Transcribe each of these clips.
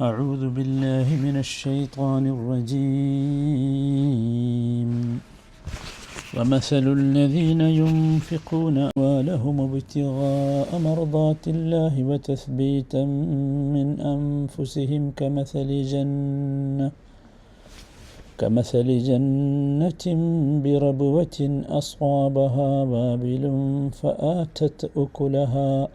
أعوذ بالله من الشيطان الرجيم. ومثل الذين ينفقون أموالهم ابتغاء مرضات الله وتثبيتا من أنفسهم كمثل جنة كمثل جنة بربوة أصابها وابل فآتت أكلها.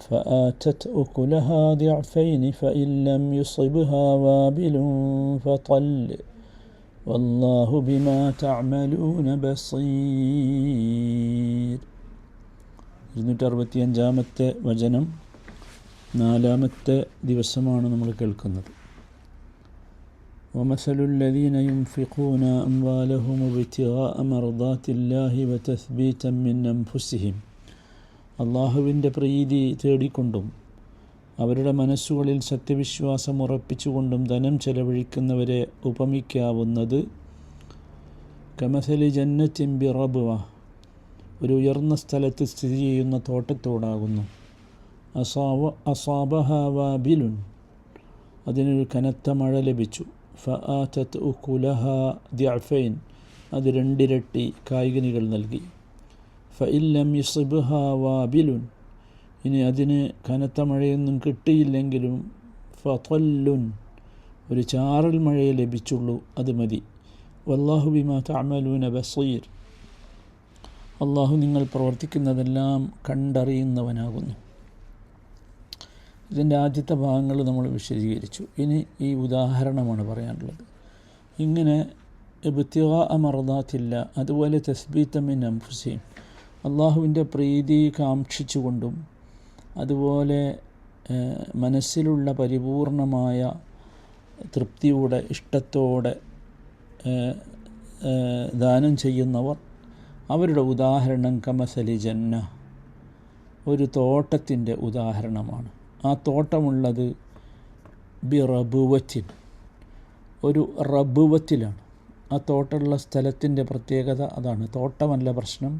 فآتت أكلها ضعفين فإن لم يصبها وابل فطل والله بما تعملون بصير ഇരുന്നൂറ്റി അറുപത്തിയഞ്ചാമത്തെ വചനം നാലാമത്തെ ദിവസമാണ് നമ്മൾ കേൾക്കുന്നത് ومثل الذين ينفقون أموالهم ابتغاء مرضات الله وتثبيتا من أنفسهم അള്ളാഹുവിന്റെ പ്രീതി തേടിക്കൊണ്ടും അവരുടെ മനസ്സുകളിൽ സത്യവിശ്വാസം ഉറപ്പിച്ചുകൊണ്ടും ധനം ചെലവഴിക്കുന്നവരെ ഉപമിക്കാവുന്നത് കമസലി ജന്നത്തിൻ റബുവ ഒരു ഉയർന്ന സ്ഥലത്ത് സ്ഥിതി ചെയ്യുന്ന തോട്ടത്തോടാകുന്നു. അസാവ അസാബഹാവാബിലുൻ അതിനൊരു കനത്ത മഴ ലഭിച്ചു. ഫആറ്റത്ത് ഉക്കുലഹ ദ്യഫൈൻ അത് രണ്ടിരട്ടി കായികനികൾ നൽകി. ഫഇല്ലം യുസിബ്ഹ വാബിലുൻ ഇനി അതിന് കനത്ത മഴയൊന്നും കിട്ടിയില്ലെങ്കിലും ഫതല്ലുൻ ഒരു ചാറൽ മഴയെ ലഭിച്ചുള്ളൂ അത് മതി. വല്ലാഹു ബിമാ തഅമലൂന ബസീർ. അള്ളാഹു നിങ്ങൾ പ്രവർത്തിക്കുന്നതെല്ലാം കണ്ടറിയുന്നവനാകുന്നു. ഇതിന്റെ ആദ്യത്തെ ഭാഗങ്ങൾ നമ്മൾ വിശദീകരിച്ചു. ഇനി ഈ ഉദാഹരണമാണ് പറയാനുള്ളത്. ഇങ്ങനെ ബുത്തിവ അമർദാത്തില്ല അതുപോലെ തസ്ബീത്തമിൻ അംഫുസീം അള്ളാഹുവിന്റെ പ്രീതി കാക്ഷിച്ചുകൊണ്ടും അതുപോലെ മനസ്സിലുള്ള പരിപൂർണമായ തൃപ്തിയോടെ ഇഷ്ടത്തോടെ ദാനം ചെയ്യുന്നവർ അവരുടെ ഉദാഹരണം കമസലി ജന്ന ഒരു തോട്ടത്തിന്റെ ഉദാഹരണമാണ്. ആ തോട്ടമുള്ളത് ബി റബുവറ്റിൻ ഒരു റബുവത്തിലാണ്. ആ തോട്ടമുള്ള സ്ഥലത്തിന്റെ പ്രത്യേകത അതാണ്. തോട്ടമല്ല പ്രശ്നം.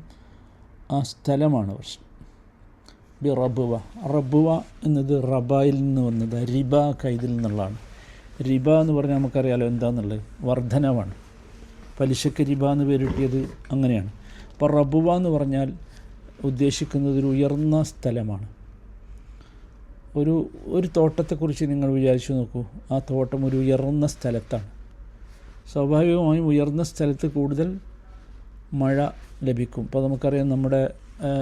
ആ സ്ഥലമാണ് പ്രശ്നം. ബി റബുവ. റബുവ എന്നത് റബായിൽ നിന്ന് വന്നത് റിബ കൈതിൽ നിന്നുള്ളതാണ്. റിബ എന്ന് പറഞ്ഞാൽ നമുക്കറിയാലോ എന്താണെന്നുള്ളത് വർധനവാണ്. പലിശക്ക് റിബ എന്ന് പേരിട്ടിയത് അങ്ങനെയാണ്. അപ്പോൾ റബുവ എന്ന് പറഞ്ഞാൽ ഉദ്ദേശിക്കുന്നത് ഒരു ഉയർന്ന സ്ഥലമാണ്. ഒരു ഒരു തോട്ടത്തെക്കുറിച്ച് നിങ്ങൾ വിചാരിച്ചു നോക്കൂ. ആ തോട്ടം ഒരു ഉയർന്ന സ്ഥലത്താണ്. സ്വാഭാവികമായും ഉയർന്ന സ്ഥലത്ത് കൂടുതൽ മഴ ലഭിക്കും. ഇപ്പോൾ നമുക്കറിയാം നമ്മുടെ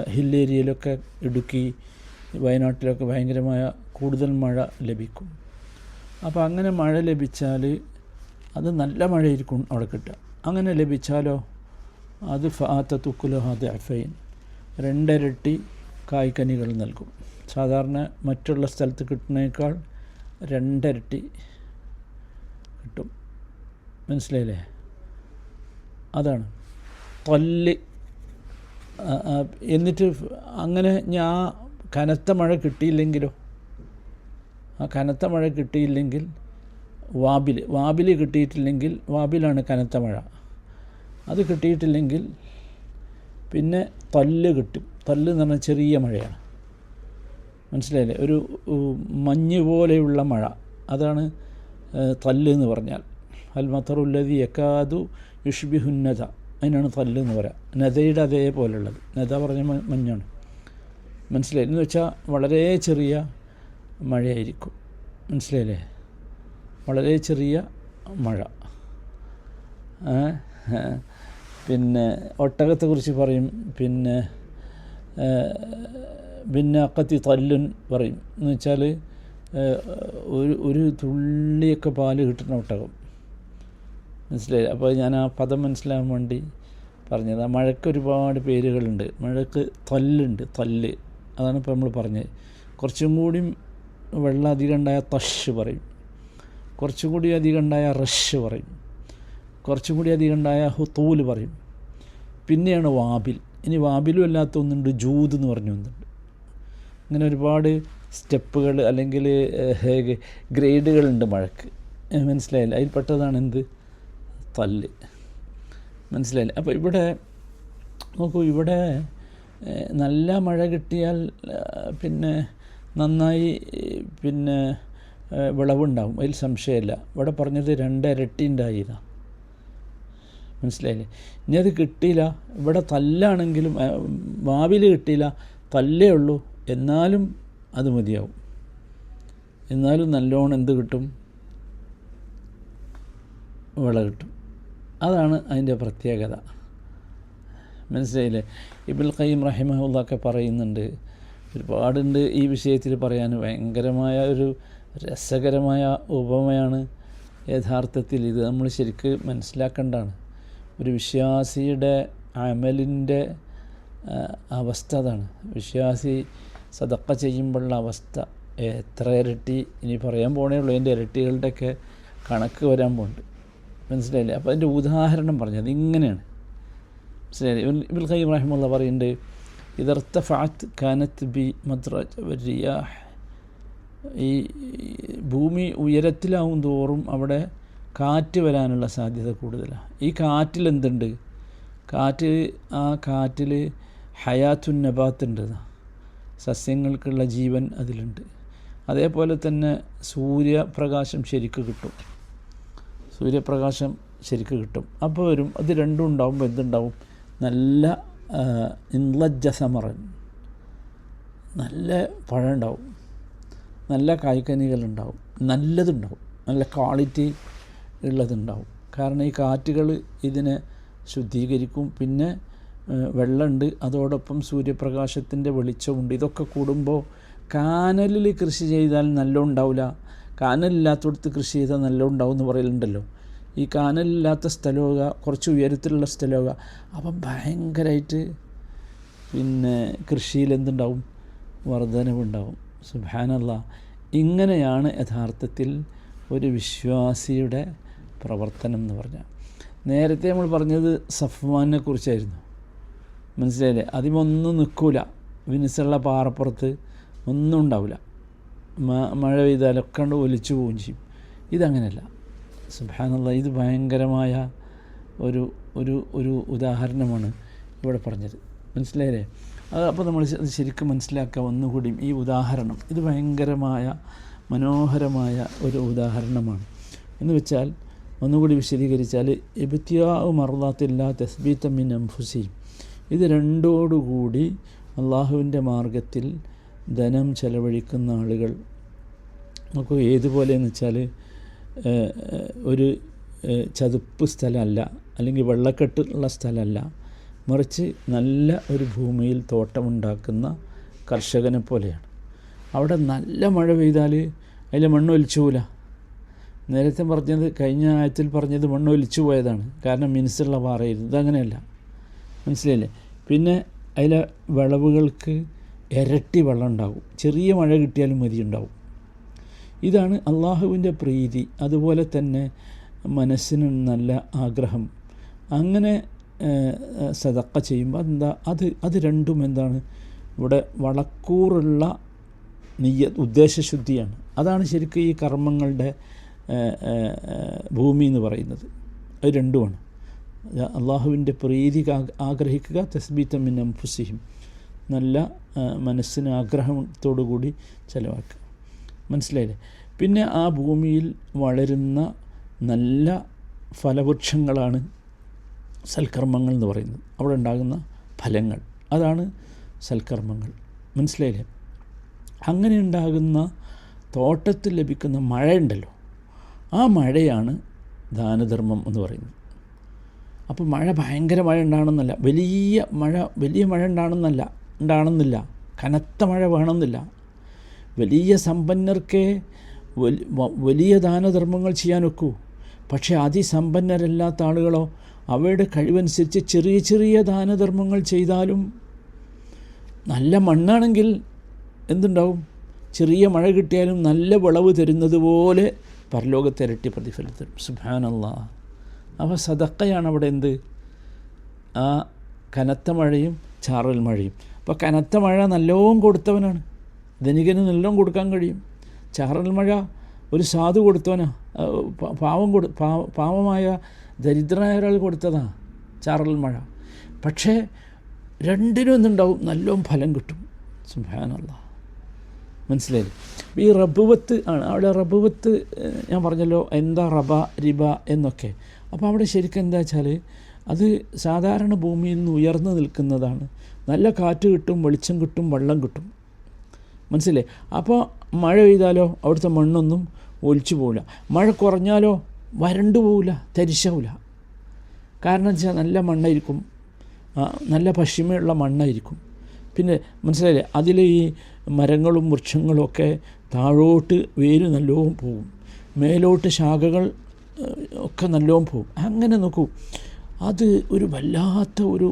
ഹിൽ ഏരിയയിലൊക്കെ ഇടുക്കി വയനാട്ടിലൊക്കെ ഭയങ്കരമായ കൂടുതൽ മഴ ലഭിക്കും. അപ്പോൾ അങ്ങനെ മഴ ലഭിച്ചാൽ അത് നല്ല മഴയായിരിക്കും അവിടെ കിട്ടുക. അങ്ങനെ ലഭിച്ചാലോ? അത് ഫാത്ത തുക്കുലഹാദ് അഫൈൻ രണ്ടരട്ടി കായ്ക്കനികൾ നൽകും. സാധാരണ മറ്റുള്ള സ്ഥലത്ത് കിട്ടുന്നേക്കാൾ രണ്ടരട്ടി കിട്ടും. മനസ്സിലായില്ലേ? അതാണ്. പല്ല് എന്നിട്ട് അങ്ങനെ ഞാൻ കനത്ത മഴ കിട്ടിയില്ലെങ്കിലോ? ആ കനത്ത മഴ കിട്ടിയില്ലെങ്കിൽ വാബിൽ വാബിൽ കിട്ടിയിട്ടില്ലെങ്കിൽ വാബിലാണ് കനത്ത മഴ. അത് കിട്ടിയിട്ടില്ലെങ്കിൽ പിന്നെ തല്ല് കിട്ടും. തല്ല് എന്ന് പറഞ്ഞാൽ ചെറിയ മഴയാണ്. മനസ്സിലായില്ലേ? ഒരു മഞ്ഞ് പോലെയുള്ള മഴ. അതാണ് തല്ല് എന്ന് പറഞ്ഞാൽ. അൽ മത്തറുല്ലതി യക്കാതു യുഷ്ബിഹുന്നത അതിനാണ് തല്ല് എന്ന് പറയാം. നദയുടെ അതേപോലുള്ളത്. നദ പറഞ്ഞ മഞ്ഞാണ്. മനസ്സിലായി? എന്ന് വെച്ചാൽ വളരെ ചെറിയ മഴയായിരിക്കും. മനസ്സിലായില്ലേ? വളരെ ചെറിയ മഴ. പിന്നെ ഒട്ടകത്തെക്കുറിച്ച് പറയും. പിന്നെ പിന്നെ അക്കത്തി തല്ലുൻ പറയും. എന്ന് വെച്ചാൽ ഒരു ഒരു തുള്ളിയൊക്കെ പാൽ കിട്ടുന്ന ഒട്ടകം. മനസ്സിലായി. അപ്പോൾ ഞാൻ ആ പദം മനസ്സിലാകാൻ വേണ്ടി പറഞ്ഞത്. ആ മഴയ്ക്ക് ഒരുപാട് പേരുകളുണ്ട്. മഴയ്ക്ക് തൊല്ലുണ്ട്. തൊല്ല്. അതാണ് ഇപ്പോൾ നമ്മൾ പറഞ്ഞത്. കുറച്ചും കൂടി വെള്ളം അധികം ഉണ്ടായ തഷ് പറയും. കുറച്ചും കൂടി അധികം ഉണ്ടായ റഷ് പറയും. കുറച്ചും കൂടി അധികം ഉണ്ടായ ഹുത്തൂൽ പറയും. പിന്നെയാണ് വാബിൽ. ഇനി വാബിലും അല്ലാത്ത ഒന്നുണ്ട്. ജൂത് എന്ന് പറഞ്ഞ ഒന്നുണ്ട്. അങ്ങനെ ഒരുപാട് സ്റ്റെപ്പുകൾ അല്ലെങ്കിൽ ഗ്രേഡുകളുണ്ട് മഴക്ക്. മനസ്സിലായില്ല. അതിൽപ്പെട്ടതാണ് എന്ത്? തല്ല്. മനസ്സിലായില്ല? അപ്പോൾ ഇവിടെ നോക്കൂ ഇവിടെ നല്ല മഴ കിട്ടിയാൽ പിന്നെ നന്നായി പിന്നെ വിളവുണ്ടാവും. അതിൽ സംശയമില്ല. ഇവിടെ പറഞ്ഞത് രണ്ടിരട്ടി ഉണ്ടായില്ല മനസ്സിലായില്ലേ? ഇനി അത് കിട്ടിയില്ല. ഇവിടെ തല്ലാണെങ്കിലും ഭാവിയിൽ കിട്ടിയില്ല. തല്ലേ ഉള്ളൂ. എന്നാലും അത് മതിയാവും. എന്നാലും നല്ലോണം എന്ത് കിട്ടും? വിള കിട്ടും. അതാണ് അതിന്റെ പ്രത്യേകത. മനസ്സിലായില്ലേ? ഇബുൽ ഖയ്യം റഹിമഹുല്ലൊക്കെ പറയുന്നുണ്ട് ഒരുപാടുണ്ട് ഈ വിഷയത്തിൽ പറയാൻ. ഭയങ്കരമായ ഒരു രസകരമായ ഉപമയാണ് യഥാർത്ഥത്തിൽ ഇത്. നമ്മൾ ശരിക്ക് മനസ്സിലാക്കേണ്ടതാണ് ഒരു വിശ്വാസിയുടെ അമലിന്റെ അവസ്ഥ അതാണ്. വിശ്വാസി സതക്ക ചെയ്യുമ്പോഴുള്ള അവസ്ഥ. എത്ര ഇരട്ടി ഇനി പറയാൻ പോണേ ഉള്ളൂ അതിന്റെ ഇരട്ടികളുടെയൊക്കെ കണക്ക് വരാൻ പോകുന്നുണ്ട് മനസ്സിലായില്ലേ? അപ്പോൾ അതിന്റെ ഉദാഹരണം പറഞ്ഞത് ഇങ്ങനെയാണ്. മനസ്സിലായില്ലേ? ഇബുൽ- ഇബുൽ ഖയ്യം റഹിമുള്ള പറയുന്നുണ്ട് ഇതർത്തഫാത്ത് കാനത്ത് ബി മദ്രാജ് ഈ ഭൂമി ഉയരത്തിലാവും തോറും അവിടെ കാറ്റ് വരാനുള്ള സാധ്യത കൂടുതലാണ് ഈ കാറ്റിൽ എന്തുണ്ട്? കാറ്റ് ആ കാറ്റിൽ ഹയാത്തുൻ നബാത്ത് ഉണ്ട്. സസ്യങ്ങൾക്കുള്ള ജീവൻ അതിലുണ്ട്. അതേപോലെ തന്നെ സൂര്യപ്രകാശം ശരിക്ക് കിട്ടും. സൂര്യപ്രകാശം ശരിക്ക് കിട്ടും. അപ്പോൾ വരും. അത് രണ്ടും ഉണ്ടാകുമ്പോൾ എന്തുണ്ടാവും? നല്ല ഇൻലജ്ജ സമറൻ നല്ല പഴം ഉണ്ടാവും നല്ല കായ്ക്കനികളുണ്ടാവും നല്ലതുണ്ടാവും. നല്ല ക്വാളിറ്റി ഉള്ളതുണ്ടാവും. കാരണം ഈ കാറ്റുകൾ ഇതിനെ ശുദ്ധീകരിക്കും. പിന്നെ വെള്ളമുണ്ട് അതോടൊപ്പം സൂര്യപ്രകാശത്തിന്റെ വെളിച്ചമുണ്ട്. ഇതൊക്കെ കൂടുമ്പോൾ കാനലിൽ കൃഷി ചെയ്താൽ നല്ല ഉണ്ടാവില്ല കാനലില്ലാത്തടത്ത് കൃഷി ചെയ്താൽ നല്ല ഉണ്ടാവും എന്ന് പറയലുണ്ടല്ലോ. ഈ കാനലില്ലാത്ത സ്ഥലമാവുക കുറച്ച് ഉയരത്തിലുള്ള സ്ഥലമാവുക അപ്പം ഭയങ്കരമായിട്ട് പിന്നെ കൃഷിയിൽ എന്തുണ്ടാവും? വർധനവുണ്ടാവും. സുബാനല്ല ഇങ്ങനെയാണ് യഥാർത്ഥത്തിൽ ഒരു വിശ്വാസിയുടെ പ്രവർത്തനം എന്ന് പറഞ്ഞാൽ. നേരത്തെ നമ്മൾ പറഞ്ഞത് സഫ്വാനെ കുറിച്ചായിരുന്നു. മനസ്സിലായില്ലേ? അതിമൊന്നും നിൽക്കൂല. വിനിസുള്ള പാറപ്പുറത്ത് ഒന്നും ഉണ്ടാവില്ല. മഴ പെയ്താലൊക്കെ കണ്ട് ഒലിച്ചു പോവുകയും ചെയ്യും. ഇതങ്ങനെയല്ല സുബാനുള്ള ഇത് ഭയങ്കരമായ ഒരു ഒരു ഒരു ഉദാഹരണമാണ് ഇവിടെ പറഞ്ഞത്. മനസ്സിലായില്ലേ? അത് അപ്പോൾ നമ്മൾ ശരിക്കും മനസ്സിലാക്കുക ഒന്നുകൂടിയും ഈ ഉദാഹരണം. ഇത് ഭയങ്കരമായ മനോഹരമായ ഒരു ഉദാഹരണമാണ്. എന്ന് വെച്ചാൽ ഒന്നുകൂടി വിശദീകരിച്ചാൽ എബിത്യാവ് മറുതാത്തില്ല തസ്ബീത്തമ്മിൻ അംഫുസീം ഇത് രണ്ടോടുകൂടി അള്ളാഹുവിന്റെ മാർഗത്തിൽ ധനം ചെലവഴിക്കുന്ന ആളുകൾ. നമുക്ക് ഏതുപോലെയെന്ന് വെച്ചാൽ ഒരു ചതുപ്പ് സ്ഥലമല്ല അല്ലെങ്കിൽ വെള്ളക്കെട്ടുള്ള സ്ഥലമല്ല. മറിച്ച് നല്ല ഒരു ഭൂമിയിൽ തോട്ടമുണ്ടാക്കുന്ന കർഷകനെ പോലെയാണ്. അവിടെ നല്ല മഴ പെയ്താൽ അതിൽ മണ്ണ് ഒലിച്ചു പോല നേരത്തെ പറഞ്ഞത് കഴിഞ്ഞ ആയത്തിൽ പറഞ്ഞത് മണ്ണ് ഒലിച്ചു പോയതാണ്. കാരണം മിനുസുള്ള പാറയായിരുന്നു. ഇതങ്ങനെയല്ല. മനസ്സിലായില്ലേ? പിന്നെ അതിലെ വിളവുകൾക്ക് ഇരട്ടി വെള്ളം ഉണ്ടാവും. ചെറിയ മഴ കിട്ടിയാലും മതി ഉണ്ടാവും. ഇതാണ് അള്ളാഹുവിന്റെ പ്രീതി. അതുപോലെ തന്നെ മനസ്സിന് നല്ല ആഗ്രഹം. അങ്ങനെ ഏഹ്, ചെയ്യുമ്പോൾ എന്താ അത് അത് രണ്ടും എന്താണ്? ഇവിടെ വളക്കൂറുള്ള നീയ ഉദ്ദേശശുദ്ധിയാണ്. അതാണ് ശരിക്കും ഈ കർമ്മങ്ങളുടെ ഭൂമി എന്ന് പറയുന്നത്. അത് രണ്ടുമാണ്. അള്ളാഹുവിന്റെ പ്രീതി ആഗ്രഹിക്കുക തസ്ബീത്തമിൻ അംഫുസിഹിം നല്ല മനസ്സിന് ആഗ്രഹത്തോടു കൂടി ചിലവാക്കുക. മനസ്സിലായില്ലേ? പിന്നെ ആ ഭൂമിയിൽ വളരുന്ന നല്ല ഫലവൃക്ഷങ്ങളാണ് സൽക്കർമ്മങ്ങൾ എന്ന് പറയുന്നത്. അവിടെ ഉണ്ടാകുന്ന ഫലങ്ങൾ. അതാണ് സൽക്കർമ്മങ്ങൾ. മനസ്സിലായില്ലേ? അങ്ങനെ ഉണ്ടാകുന്ന തോട്ടത്തിൽ ലഭിക്കുന്ന മഴയുണ്ടല്ലോ. ആ മഴയാണ് ദാനധർമ്മം എന്ന് പറയുന്നത്. അപ്പോൾ മഴ ഭയങ്കര മഴ ഉണ്ടാകണമെന്നല്ല വലിയ മഴ വലിയ മഴ ഉണ്ടാകണമെന്നല്ല ഉണ്ടാകണമെന്നില്ല കനത്ത മഴ വേണമെന്നില്ല. വലിയ സമ്പന്നർക്ക് വലിയ ദാനധർമ്മങ്ങൾ ചെയ്യാനൊക്കൂ പക്ഷേ അതിസമ്പന്നരല്ലാത്ത ആളുകളോ അവയുടെ കഴിവനുസരിച്ച് ചെറിയ ചെറിയ ദാനധർമ്മങ്ങൾ ചെയ്താലും നല്ല മണ്ണാണെങ്കിൽ എന്തുണ്ടാവും? ചെറിയ മഴ കിട്ടിയാലും നല്ല വിളവ് തരുന്നത് പോലെ പരലോകത്തെ ഇരട്ടി പ്രതിഫലം തരും അവ അപ്പോൾ സദക്കയാണ് അവിടെ എന്ത്? ആ കനത്ത മഴയും ചാറൽ മഴയും. അപ്പോൾ കനത്ത മഴ നല്ലോണം കൊടുത്തവനാണ്. ധനികന് നല്ലോം കൊടുക്കാൻ കഴിയും. ചാറൽ മഴ ഒരു സാധു കൊടുത്തവനാ. പാവം കൊടു പാവ- പാവമായ ദരിദ്രനായ ഒരാൾ കൊടുത്തതാ ചാറൽ മഴ. പക്ഷേ രണ്ടിനും എന്തുണ്ടാവും? നല്ലോം ഫലം കിട്ടും. സുഭാനല്ല മനസ്സിലായില്ലേ? ഈ റബുവത്ത് ആണ്. അവിടെ റബുവത്ത് ഞാൻ പറഞ്ഞല്ലോ എന്താ റബ റിബ എന്നൊക്കെ. അപ്പോൾ അവിടെ ശരിക്കും എന്താ വെച്ചാൽ അത് സാധാരണ ഭൂമിയിൽ നിന്ന് ഉയർന്നു നിൽക്കുന്നതാണ്. നല്ല കാറ്റ് കിട്ടും വെളിച്ചം കിട്ടും വെള്ളം കിട്ടും. മനസ്സിലേ? അപ്പോൾ മഴ പെയ്താലോ അവിടുത്തെ മണ്ണൊന്നും ഒലിച്ചു പോവില്ല. മഴ കുറഞ്ഞാലോ വരണ്ടു പോവില്ല തരിശാവില്ല. കാരണം വെച്ചാൽ നല്ല മണ്ണായിരിക്കും. നല്ല പശ്ചിമയുള്ള മണ്ണായിരിക്കും. പിന്നെ മനസ്സിലായില്ലേ? അതിൽ ഈ മരങ്ങളും വൃക്ഷങ്ങളും ഒക്കെ താഴോട്ട് വേര് നല്ലോണം പോകും മേലോട്ട് ശാഖകൾ ഒക്കെ നല്ലോണം പോകും അങ്ങനെ നോക്കൂ. അത് ഒരു വല്ലാത്ത ഒരു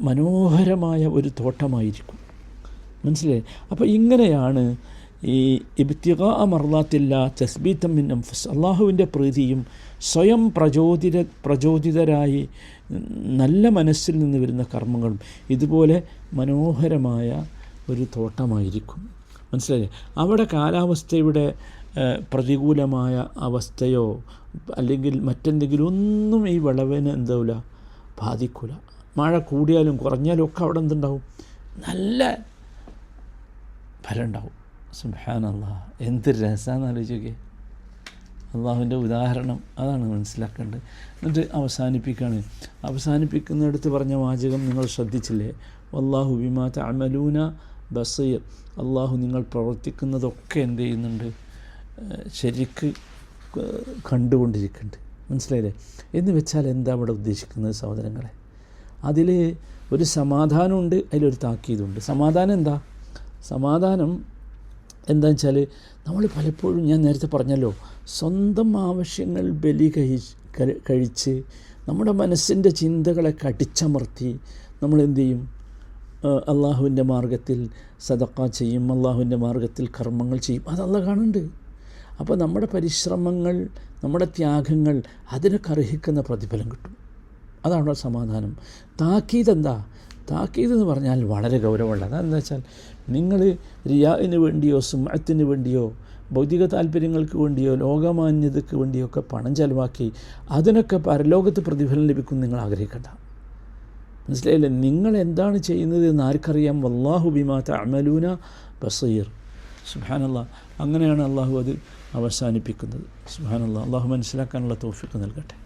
മനോഹരമായ ഒരു തോട്ടമായിരിക്കും. മനസ്സിലായി? അപ്പോൾ ഇങ്ങനെയാണ് ഈ ഇബ്തിക മർലാത്തില്ല തസ്ബീത്തം മിൻ അംഫസ് അള്ളാഹുവിന്റെ പ്രീതിയും സ്വയം പ്രചോദിത പ്രചോദിതരായി നല്ല മനസ്സിൽ നിന്ന് വരുന്ന കർമ്മങ്ങളും ഇതുപോലെ മനോഹരമായ ഒരു തോട്ടമായിരിക്കും. മനസ്സിലായി? അവിടെ കാലാവസ്ഥയുടെ പ്രതികൂലമായ അവസ്ഥയോ അല്ലെങ്കിൽ മറ്റെന്തെങ്കിലും ഒന്നും ഈ വിളവിന് എന്താവില്ല ബാധിക്കില്ല മഴ കൂടിയാലും കുറഞ്ഞാലും ഒക്കെ അവിടെ എന്തുണ്ടാവും? നല്ല ഫലം ഉണ്ടാവും സുബാനല്ല എന്ത് രസമാണെന്ന് ആലോചിക്കേ അള്ളാഹുവിന്റെ ഉദാഹരണം അതാണ് മനസ്സിലാക്കേണ്ടത്. എന്നിട്ട് അവസാനിപ്പിക്കുകയാണ് അവസാനിപ്പിക്കുന്നിടത്ത് പറഞ്ഞ വാചകം നിങ്ങൾ ശ്രദ്ധിച്ചില്ലേ? അള്ളാഹു ബിമാ അമലൂന ബസീർ. അള്ളാഹു നിങ്ങൾ പ്രവർത്തിക്കുന്നതൊക്കെ എന്ത് ചെയ്യുന്നുണ്ട്? ശരിക്ക് കണ്ടുകൊണ്ടിരിക്കുന്നുണ്ട്. മനസ്സിലായില്ലേ? എന്ന് വെച്ചാൽ എന്താ അവിടെ ഉദ്ദേശിക്കുന്നത് സഹോദരങ്ങളെ? അതിൽ ഒരു സമാധാനമുണ്ട് അതിലൊരു താക്കീതുണ്ട്. സമാധാനം എന്താ? സമാധാനം എന്താ വെച്ചാൽ നമ്മൾ പലപ്പോഴും ഞാൻ നേരത്തെ പറഞ്ഞല്ലോ സ്വന്തം ആവശ്യങ്ങൾ ബലി കഴിച്ച് നമ്മുടെ മനസ്സിന്റെ ചിന്തകളെ കടിച്ചമർത്തി നമ്മൾ എന്തു ചെയ്യും? അള്ളാഹുവിന്റെ മാർഗത്തിൽ സദക്ക ചെയ്യും അള്ളാഹുവിന്റെ മാർഗത്തിൽ കർമ്മങ്ങൾ ചെയ്യും. അത് കാണുന്നുണ്ട്. അപ്പോൾ നമ്മുടെ പരിശ്രമങ്ങൾ നമ്മുടെ ത്യാഗങ്ങൾ അതിനൊക്കെ അർഹിക്കുന്ന പ്രതിഫലം കിട്ടും. അതാണ് സമാധാനം. താക്കീത് എന്താ താക്കീത് എന്ന് പറഞ്ഞാൽ വളരെ ഗൗരവമുള്ള അതെന്താ വെച്ചാൽ നിങ്ങൾ റിയാവിന് വേണ്ടിയോ സുമത്തിന് വേണ്ടിയോ ഭൗതിക താല്പര്യങ്ങൾക്ക് വേണ്ടിയോ ലോകമാന്യതയ്ക്ക് വേണ്ടിയോ ഒക്കെ പണം ചെലവാക്കി അതിനൊക്കെ പരലോകത്ത് പ്രതിഫലം ലഭിക്കും നിങ്ങൾ ആഗ്രഹിക്കണ്ട. മനസ്സിലായില്ലേ? നിങ്ങൾ എന്താണ് ചെയ്യുന്നത് എന്ന് ആർക്കറിയാം? വല്ലാഹു ബിമാത്ത അമലൂന ബസീർ. സുബാനല്ല അങ്ങനെയാണ് അള്ളാഹു അത് അവസാനിപ്പിക്കുന്നത്. സുബാനല്ല അള്ളാഹു മനസ്സിലാക്കാനുള്ള തോഫിക്ക് നൽകട്ടെ.